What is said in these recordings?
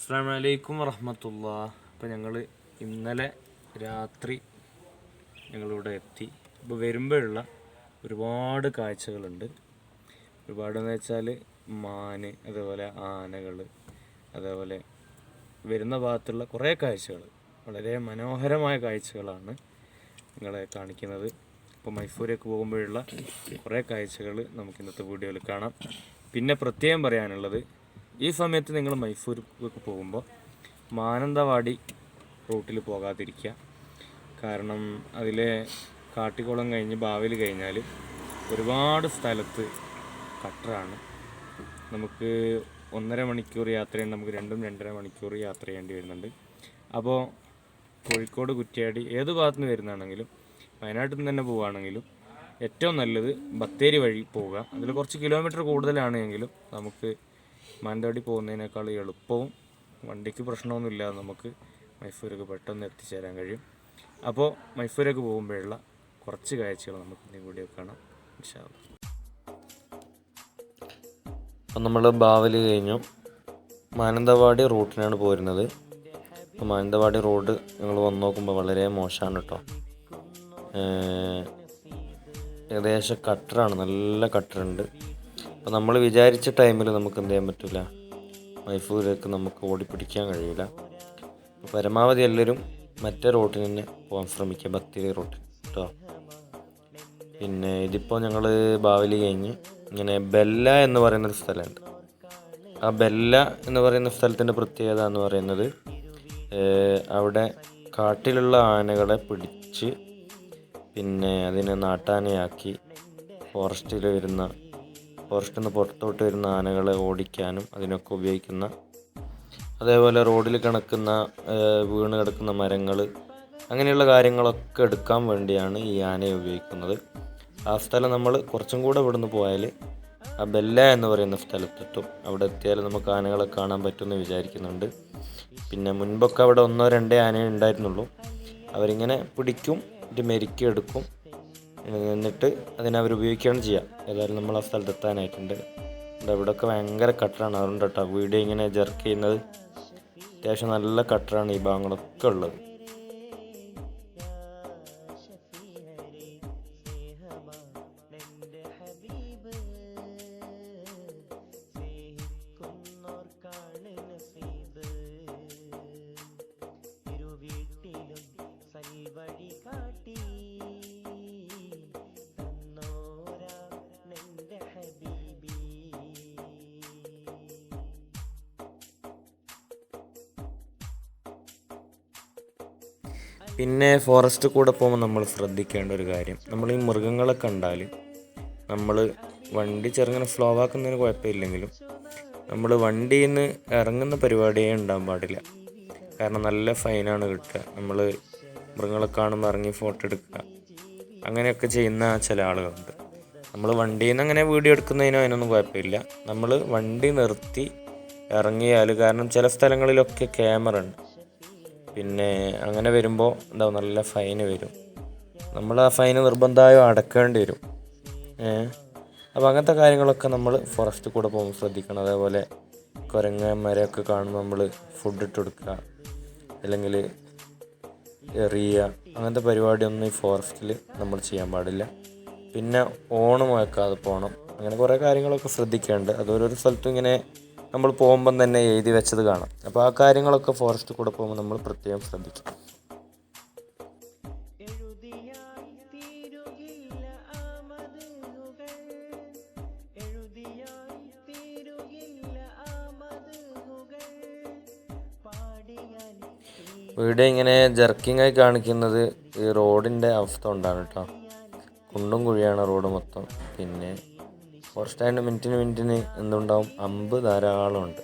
അസ്സാം വലൈക്കും വറഹമത്തുള്ള. അപ്പോൾ ഞങ്ങൾ ഇന്നലെ രാത്രി ഞങ്ങളിവിടെ എത്തി. ഇപ്പോൾ വരുമ്പോഴുള്ള ഒരുപാട് കാഴ്ചകളുണ്ട്. ഒരുപാടെന്ന് വെച്ചാൽ മാന് അതേപോലെ ആനകൾ അതേപോലെ വരുന്ന ഭാഗത്തുള്ള കുറേ കാഴ്ചകൾ വളരെ മനോഹരമായ കാഴ്ചകളാണ് നിങ്ങളെ കാണിക്കുന്നത്. ഇപ്പോൾ മൈസൂരേക്ക് പോകുമ്പോഴുള്ള കുറേ കാഴ്ചകൾ നമുക്ക് ഇന്നത്തെ വീഡിയോയിൽ കാണാം. പിന്നെ പ്രത്യേകം പറയാനുള്ളത് ഈ സമയത്ത് നിങ്ങൾ മൈസൂർക്ക് പോകുമ്പോൾ മാനന്തവാടി റൂട്ടിൽ പോകാതിരിക്കുക. കാരണം അതിലെ കാട്ടിക്കുളം കഴിഞ്ഞ് ബാവിൽ കഴിഞ്ഞാൽ ഒരുപാട് സ്ഥലത്ത് കട്ടറാണ്. നമുക്ക് ഒന്നര മണിക്കൂർ യാത്ര യാത്രയുണ്ട് നമുക്ക് രണ്ടും രണ്ടര മണിക്കൂർ യാത്ര ചെയ്യേണ്ടി വരുന്നുണ്ട്. അപ്പോൾ കോഴിക്കോട് കുറ്റ്യാടി ഏത് ഭാഗത്തു നിന്ന് വരുന്നതാണെങ്കിലും വയനാട്ടിൽ നിന്ന് തന്നെ പോവുകയാണെങ്കിലും ഏറ്റവും നല്ലത് ബത്തേരി വഴി പോവുക. അതിൽ കുറച്ച് കിലോമീറ്റർ കൂടുതലാണെങ്കിലും നമുക്ക് മാനന്തവാടി പോകുന്നതിനേക്കാൾ എളുപ്പവും വണ്ടിക്ക് പ്രശ്നമൊന്നുമില്ല നമുക്ക് മൈസൂരൊക്കെ പെട്ടെന്ന് എത്തിച്ചേരാൻ കഴിയും. അപ്പോൾ മൈസൂരൊക്കെ പോകുമ്പോഴുള്ള കുറച്ച് കാഴ്ചകൾ നമുക്ക് ഇന്നീ വീഡിയോ കാണാം. അപ്പം നമ്മൾ ബാവൽ കഴിഞ്ഞു. മാനന്തവാടി റൂട്ടിനാണ് പോരുന്നത്. അപ്പോൾ മാനന്തവാടി റോഡ് നിങ്ങൾ വന്നു നോക്കുമ്പോൾ വളരെ മോശമാണ് കേട്ടോ. ഏകദേശം കട്ടറാണ്. നല്ല കട്ടറുണ്ട്. അപ്പോൾ നമ്മൾ വിചാരിച്ച ടൈമിൽ നമുക്ക് എന്ത് ചെയ്യാൻ പറ്റില്ല മൈസൂരിലേക്ക് നമുക്ക് ഓടിപ്പിടിക്കാൻ കഴിയില്ല പരമാവധി എല്ലാവരും മറ്റേ റോട്ടിന് തന്നെ പോകാൻ ശ്രമിക്കുക ബത്തേരി റോട്ടിൽ കേട്ടോ പിന്നെ ഇതിപ്പോൾ ഞങ്ങൾ ബാവലി കഴിഞ്ഞ് ഇങ്ങനെ ബെല്ല എന്ന് പറയുന്നൊരു സ്ഥലമുണ്ട് ആ ബെല്ല എന്ന് പറയുന്ന സ്ഥലത്തിന്റെ പ്രത്യേകത എന്ന് പറയുന്നത് അവിടെ കാട്ടിലുള്ള ആനകളെ പിടിച്ച് പിന്നെ അതിനെ നാട്ടാനയാക്കി ഫോറസ്റ്റിൽ വരുന്ന ഫോറസ്റ്റിൽ നിന്ന് പുറത്തോട്ട് വരുന്ന ആനകളെ ഓടിക്കാനും അതിനൊക്കെ ഉപയോഗിക്കുന്ന അതേപോലെ റോഡിൽ കിടക്കുന്ന വീണ് കിടക്കുന്ന മരങ്ങൾ അങ്ങനെയുള്ള കാര്യങ്ങളൊക്കെ എടുക്കാൻ വേണ്ടിയാണ് ഈ ആനയെ ഉപയോഗിക്കുന്നത്. ആ സ്ഥലം നമ്മൾ കുറച്ചും കൂടെ ഇവിടുന്ന് പോയാൽ ആ ബെല്ല എന്ന് പറയുന്ന സ്ഥലത്തെത്തും. അവിടെ എത്തിയാൽ നമുക്ക് ആനകളെ കാണാൻ പറ്റുമെന്ന് വിചാരിക്കുന്നുണ്ട്. പിന്നെ മുൻപൊക്കെ അവിടെ ഒന്നോ രണ്ടേ ആനയെ ഉണ്ടായിരുന്നുള്ളൂ. അവരിങ്ങനെ പിടിക്കും ഇത് മെരുക്കി എടുക്കും. എന്നിട്ട് അതിനെ അവർ ഉപയോഗിക്കുകയാണ് ചെയ്യുക ഏതായാലും നമ്മൾ ആ സ്ഥലത്ത് എത്താനായിട്ടുണ്ട്. ഇവിടെ ഇവിടെയൊക്കെ ഭയങ്കര കട്ടറാണ്. അതുകൊണ്ട് കേട്ടോ വീഡിയോ ഇങ്ങനെ ജർക്ക് ചെയ്യുന്നത്. അത്യാവശ്യം നല്ല കട്ടറാണ് ഈ ഭാഗങ്ങളൊക്കെ ഉള്ളത്. പിന്നെ ഫോറസ്റ്റ് കൂടെ പോകുമ്പോൾ നമ്മൾ ശ്രദ്ധിക്കേണ്ട ഒരു കാര്യം. നമ്മൾ ഈ മൃഗങ്ങളെ കണ്ടാൽ നമ്മൾ വണ്ടി ചെറുങ്ങനെ ഫ്ലോ ആക്കുന്നതിന് കുഴപ്പമില്ലെങ്കിലും നമ്മൾ വണ്ടിയിൽ നിന്ന് ഇറങ്ങുന്ന പരിപാടിയേ ഉണ്ടാകാൻ പാടില്ല. കാരണം നല്ല ഫൈനാണ് കിട്ടുക. നമ്മൾ മൃഗങ്ങളെ കാണുമ്പോൾ ഇറങ്ങി ഫോട്ടോ എടുക്കുക. അങ്ങനെയൊക്കെ ചെയ്യുന്ന ചില ആളുകളുണ്ട്. നമ്മൾ വണ്ടിയിൽ നിന്ന് അങ്ങനെ വീഡിയോ എടുക്കുന്നതിനോ അതിനൊന്നും കുഴപ്പമില്ല. നമ്മൾ വണ്ടി നിർത്തി ഇറങ്ങിയാൽ കാരണം ചില സ്ഥലങ്ങളിലൊക്കെ ക്യാമറ ഉണ്ട്. പിന്നെ അങ്ങനെ വരുമ്പോൾ എന്താ നല്ല ഫൈൻ വരും. നമ്മൾ ആ ഫൈന് നിർബന്ധമായും അടക്കേണ്ടി വരും. അപ്പോൾ അങ്ങനത്തെ കാര്യങ്ങളൊക്കെ നമ്മൾ ഫോറസ്റ്റ് കൂടെ പോകുമ്പോൾ ശ്രദ്ധിക്കണം. അതേപോലെ കുരങ്ങന്മാരെയൊക്കെ കാണുമ്പോൾ നമ്മൾ ഫുഡ് ഇട്ട് കൊടുക്കുക. അല്ലെങ്കിൽ എറിയുക. അങ്ങനത്തെ പരിപാടിയൊന്നും ഈ ഫോറസ്റ്റിൽ നമ്മൾ ചെയ്യാൻ പാടില്ല. പിന്നെ ഓണം വയ്ക്കാതെ പോകണം അങ്ങനെ കുറേ കാര്യങ്ങളൊക്കെ ശ്രദ്ധിക്കേണ്ടത് അത് ഓരോരോ സ്ഥലത്തും ഇങ്ങനെ നമ്മൾ പോകുമ്പം തന്നെ എഴുതി വെച്ചത് കാണാം. അപ്പോൾ ആ കാര്യങ്ങളൊക്കെ ഫോറസ്റ്റ് കൂടെ പോകുമ്പോൾ നമ്മൾ പ്രത്യേകം ശ്രദ്ധിക്കും. വീട് ഇങ്ങനെ ജർക്കിംഗ് ആയി കാണിക്കുന്നത് ഈ റോഡിന്റെ അവസ്ഥ ഉണ്ടാണ് കേട്ടോ. കുണ്ടും കുഴിയാണ് റോഡ് മൊത്തം. പിന്നെ ആയതുകൊണ്ട് മിനിറ്റിന് മിനിറ്റിന് എന്തുണ്ടാവും? അമ്പ് ധാരാളം ഉണ്ട്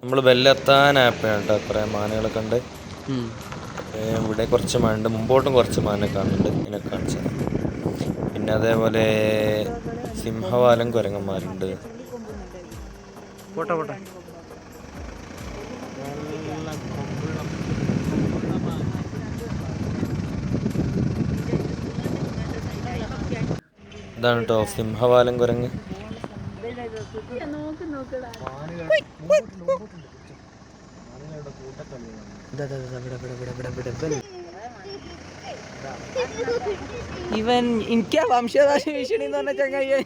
നമ്മൾ ആപ്പ് കേട്ടോ. കുറേ മാനകളെ കണ്ട്. ഇവിടെ കുറച്ച് മാനുണ്ട് മുമ്പോട്ടും കുറച്ച് മാനെ കാണുന്നുണ്ട്. ഇതിനെ കാണിച്ചത് പിന്നെ അതേപോലെ സിംഹവാലം കുരങ്ങന്മാരുണ്ട്. പോട്ടെ പോട്ടെ നല്ല കൊമ്പുള്ള ഇതാണ് കേട്ടോ സിംഹവാലം കുരങ്ങ്. ഇവൻ എനിക്ക് വംശനാശ ഭീഷണി എന്ന് പറഞ്ഞ ചങ്ങയ്യ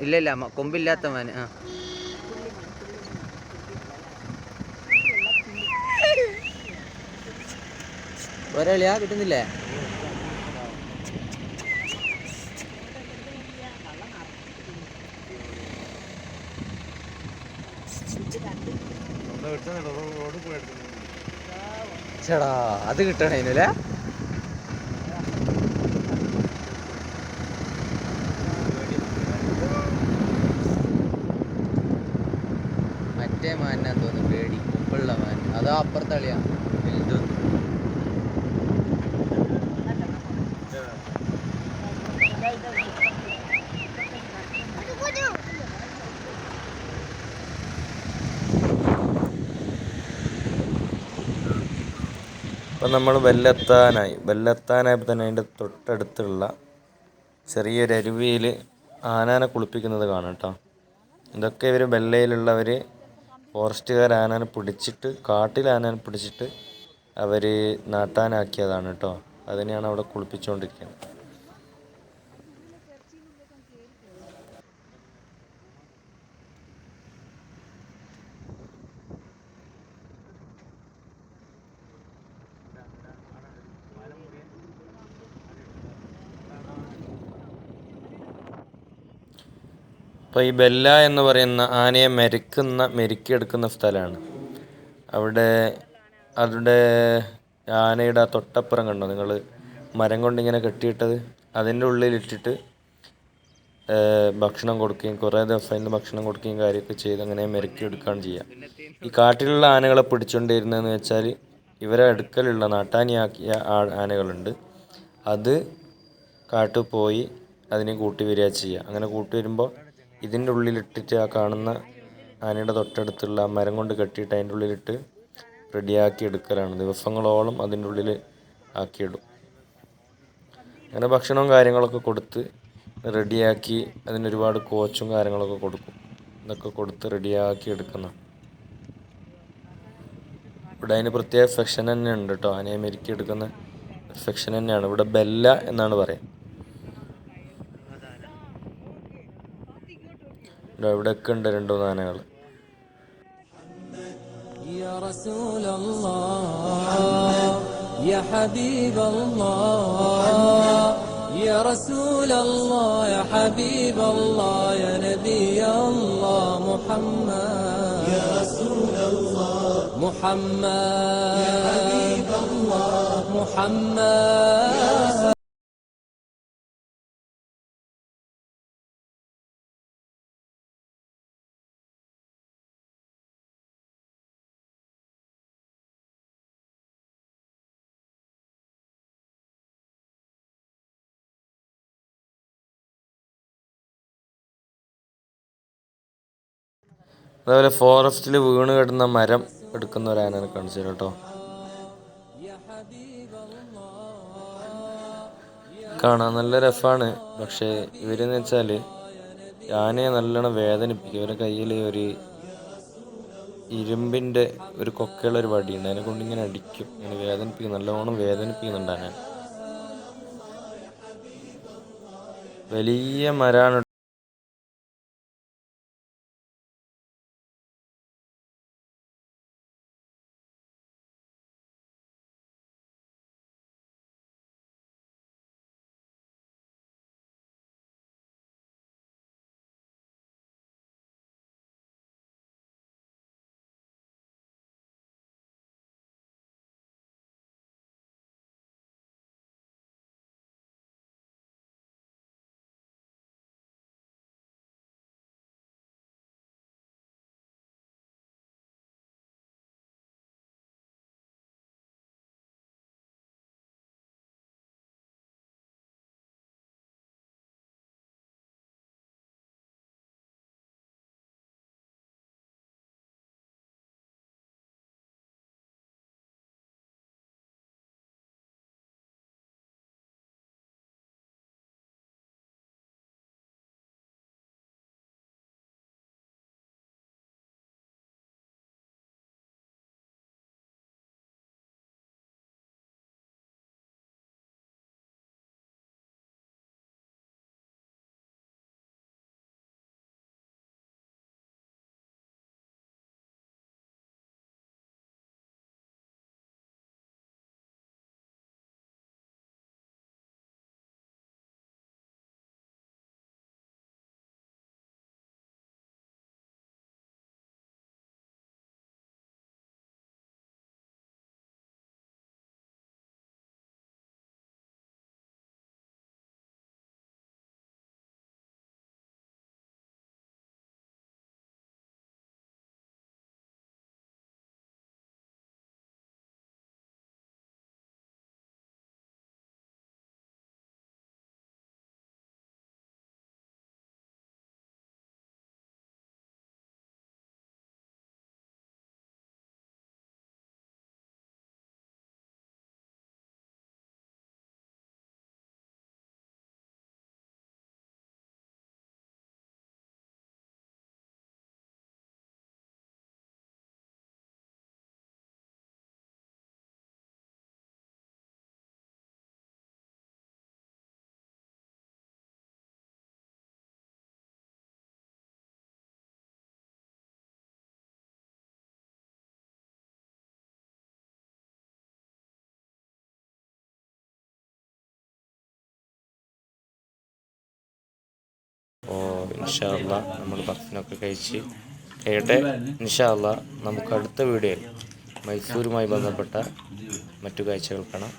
ഇല്ല ഇല്ല മ- കൊമ്പില്ലാത്ത ഒരാളിയാ കിട്ടുന്നില്ലേ? ചേടാ അത് കിട്ടണേനല്ലേ മറ്റേ മാനാ തോന്നുന്നു പേടി മുമ്പുള്ള മാൻ. അതാ അപ്പുറത്തളിയാ നമ്മൾ വെല്ലെത്താനായി. വെല്ലെത്താനായപ്പോൾ തന്നെ അതിന്റെ തൊട്ടടുത്തുള്ള ചെറിയൊരു അരുവിയിൽ ആനാനെ കുളിപ്പിക്കുന്നത് കാണാം കേട്ടോ. ഇതൊക്കെ ഇവർ വെള്ളയിലുള്ളവർ ഫോറസ്റ്റുകാർ ആനാനെ പിടിച്ചിട്ട് കാട്ടിൽ ആനാനെ പിടിച്ചിട്ട് അവർ നാട്ടാനാക്കിയതാണ് കേട്ടോ. അതിനെയാണ് അവിടെ കുളിപ്പിച്ചുകൊണ്ടിരിക്കുന്നത്. അപ്പോൾ ഈ ബെല്ല എന്ന് പറയുന്ന ആനയെ മെരുക്കുന്ന മെരുക്കിയെടുക്കുന്ന സ്ഥലമാണ്. അവിടെ അവിടെ ആനയുടെ ആ തൊട്ടപ്പുറം കണ്ടോ? നിങ്ങൾ മരം കൊണ്ടിങ്ങനെ കെട്ടിയിട്ടത്. അതിന്റെ ഉള്ളിലിട്ടിട്ട് ഭക്ഷണം കൊടുക്കുകയും കുറേ ദിവസം അതിന് ഭക്ഷണം കൊടുക്കുകയും കാര്യമൊക്കെ ചെയ്ത് അങ്ങനെ മെരുക്കിയെടുക്കുകയാണ് ചെയ്യുക. ഈ കാട്ടിലുള്ള ആനകളെ പിടിച്ചുകൊണ്ടിരുന്നതെന്ന് വെച്ചാൽ ഇവരെ അടുക്കലുള്ള നാട്ടാനിയാക്കിയ ആനകളുണ്ട്. അത് കാട്ടിൽ പോയി അതിനെ കൂട്ടി വരിക ചെയ്യുക. അങ്ങനെ കൂട്ടി വരുമ്പോൾ ഇതിന്റെ ഉള്ളിലിട്ടിട്ട് ആ കാണുന്ന ആനയുടെ തൊട്ടടുത്തുള്ള മരം കൊണ്ട് കെട്ടിയിട്ട് അതിന്റെ ഉള്ളിലിട്ട് റെഡിയാക്കി എടുക്കലാണ്. ദിവസങ്ങളോളം അതിന്റെ ഉള്ളിൽ ആക്കിയിടും. അങ്ങനെ ഭക്ഷണവും കാര്യങ്ങളൊക്കെ കൊടുത്ത് റെഡിയാക്കി അതിനൊരുപാട് കോച്ചും കാര്യങ്ങളൊക്കെ കൊടുക്കും. ഇതൊക്കെ കൊടുത്ത് റെഡിയാക്കി എടുക്കുന്ന. ഇവിടെ അതിന് പ്രത്യേക സെക്ഷൻ തന്നെ ഉണ്ട് കേട്ടോ. ആനയെ മെരുക്കി എടുക്കുന്ന സെക്ഷൻ തന്നെയാണ്. ഇവിടെ ബെല്ല എന്നാണ് പറയുക ഇവിടെയൊക്കെ ഉണ്ട് രണ്ട് മൂന്ന് ആനകൾ يا رسول الله يا حبيب الله يا رسول الله يا حبيب الله يا نبي الله محمد يا رسول الله محمد يا حبيب الله محمد അതേപോലെ ഫോറസ്റ്റിൽ വീണ് കിടന്ന മരം എടുക്കുന്ന ഒരു ആനനെ കാണിച്ചു കേട്ടോ. കാണാൻ നല്ല രസമാണ്. പക്ഷേ ഇവരെന്ന് വെച്ചാൽ ആനയെ നല്ലോണം വേദനിപ്പിക്കും. ഇവരുടെ കയ്യിൽ ഒരു ഇരുമ്പിന്റെ ഒരു കൊക്കയുള്ള ഒരു വടിയുണ്ട്. അതിനെ കൊണ്ട് ഇങ്ങനെ അടിക്കും. ഇങ്ങനെ വേദനിപ്പിക്കും. നല്ലോണം വേദനിപ്പിക്കുന്നുണ്ട് ആന. വലിയ മരാണ് ഇൻഷാല്ല നമ്മൾ ഭക്ഷണമൊക്കെ കഴിച്ച് കഴിയട്ടെ. ഇൻഷാല്ല നമുക്ക് അടുത്ത വീഡിയോയിൽ മൈസൂരുമായി ബന്ധപ്പെട്ട മറ്റു കാഴ്ചകൾ കാണാം.